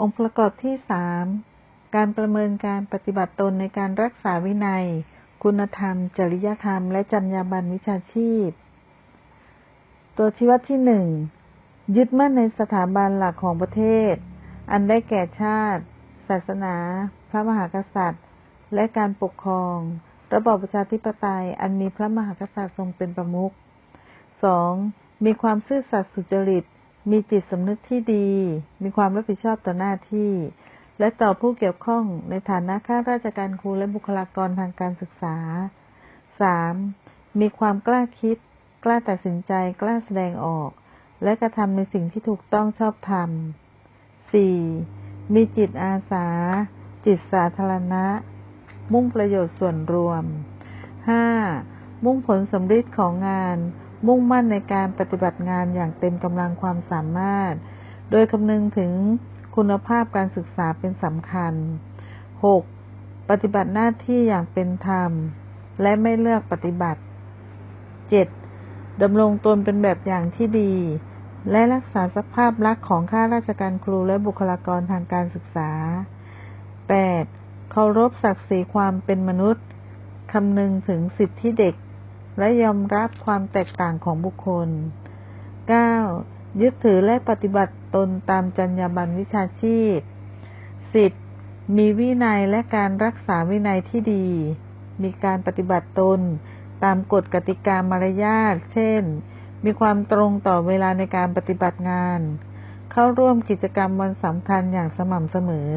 องค์ประกอบที่สามการประเมินการปฏิบัติตนในการรักษาวินัย คุณธรรม จริยธรรม และจรรยาบรรณวิชาชีพ ตัวชี้วัดที่หนึ่งยึดมั่นในสถาบันหลักของประเทศ อันได้แก่ชาติ ศาสนา พระมหากษัตริย์ และการปกครอง ระบอบประชาธิปไตย อันมีพระมหากษัตริย์ทรงเป็นประมุขสองมีความซื่อสัตย์สุจริต มีจิตสำนึกที่ดี มีความรับผิดชอบต่อหน้าที่ และต่อผู้เกี่ยวข้องในฐานะข้าราชการครูและบุคลากรทางการศึกษาสามมีความกล้าคิด กล้าตัดสินใจ กล้าแสดงออก และกระทำในสิ่งที่ถูกต้องชอบธรรมสี่มีจิตอาสา จิตสาธารณะ มุ่งประโยชน์ส่วนรวมห้ามุ่งผลสำฤทธิ์ของงาน มุ่งมั่นในการปฏิบัติงานอย่างเต็มกำลังความสามารถ โดยคำนึงถึงคุณภาพการศึกษาเป็นสำคัญ 6. ปฏิบัติหน้าที่อย่างเป็นธรรม และไม่เลือกปฏิบัติ 7. ดำรงตนเป็นแบบอย่างที่ดี และรักษาสภาพลักษณ์ของข้าราชการครูและบุคลากรทางการศึกษา 8. เคารพศักดิ์ศรีความเป็นมนุษย์ คำนึงถึงสิทธิเด็ก และยอมรับความแตกต่างของบุคคล 9. ยึดถือและปฏิบัติตนตามจรรยาบรรณวิชาชีพ 10. มีวินัยและการรักษาวินัยที่ดี มีการปฏิบัติตน ตามกฎกติกามารยาท เช่น มีความตรงต่อเวลาในการปฏิบัติงาน เข้าร่วมกิจกรรมวันสำคัญอย่างสม่ำเสมอ